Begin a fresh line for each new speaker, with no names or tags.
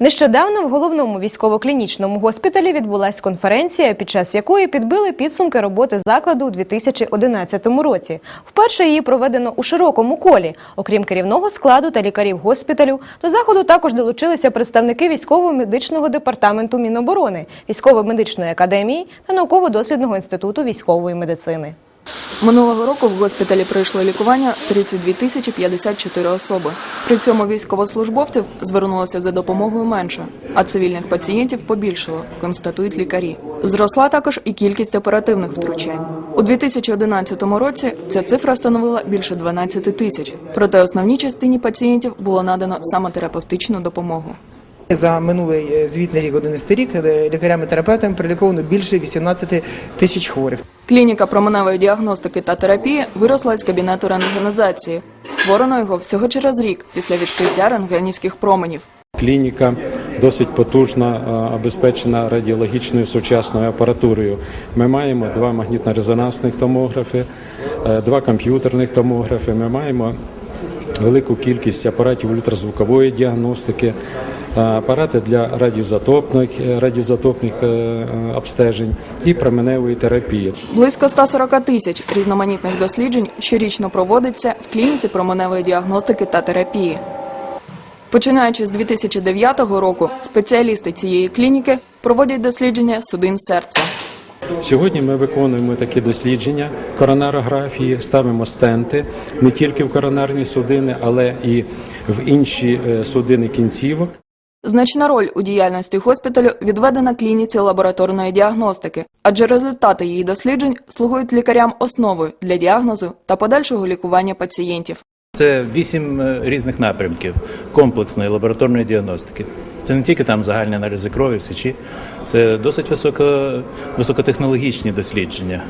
Нещодавно в головному військово-клінічному госпіталі відбулася конференція, під час якої підбили підсумки роботи закладу у 2011 році. Вперше її проведено у широкому колі. Окрім керівного складу та лікарів госпіталю, до заходу також долучилися представники військово-медичного департаменту Міноборони, військово-медичної академії та науково-дослідного інституту військової медицини.
Минулого року в госпіталі пройшло лікування 32 тисячі 54 особи. При цьому військовослужбовців звернулося за допомогою менше, а цивільних пацієнтів побільшало, констатують лікарі. Зросла також і кількість оперативних втручань. У 2011 році ця цифра становила більше 12 тисяч. Проте основній частині пацієнтів було надано саме терапевтичну допомогу.
За минулий е, звітний рік 11 рік е, лікарями-терапевтами приліковано більше 18 тисяч хворих.
Клініка променевої діагностики та терапії виросла із кабінету рентгенізації. Створено його всього через рік після відкриття рентгенівських променів.
Клініка досить потужна, е, обезпечена радіологічною сучасною апаратурою. Ми маємо два магнітно-резонансних томографи, два комп'ютерних томографи. Ми маємо велику кількість апаратів ультразвукової діагностики, е, апарати для радіозатопних, радіозатопних е, е, обстежень і променевої терапії.
Близько 140 тисяч різноманітних досліджень щорічно проводиться в клініці променевої діагностики та терапії. Починаючи з 2009 року, спеціалісти цієї клініки проводять дослідження судин серця.
Сьогодні ми виконуємо такі дослідження коронарографії, ставимо стенти не тільки в коронарні судини, але і в інші е, судини кінцівок.
Значна роль у діяльності госпіталю відведена клініці лабораторної діагностики, адже результати її досліджень слугують лікарям основою для діагнозу та подальшого лікування пацієнтів.
Це вісім е, різних напрямків комплексної лабораторної діагностики. Це не тільки там загальні аналізи крові, сечі, це досить високо, високотехнологічні дослідження.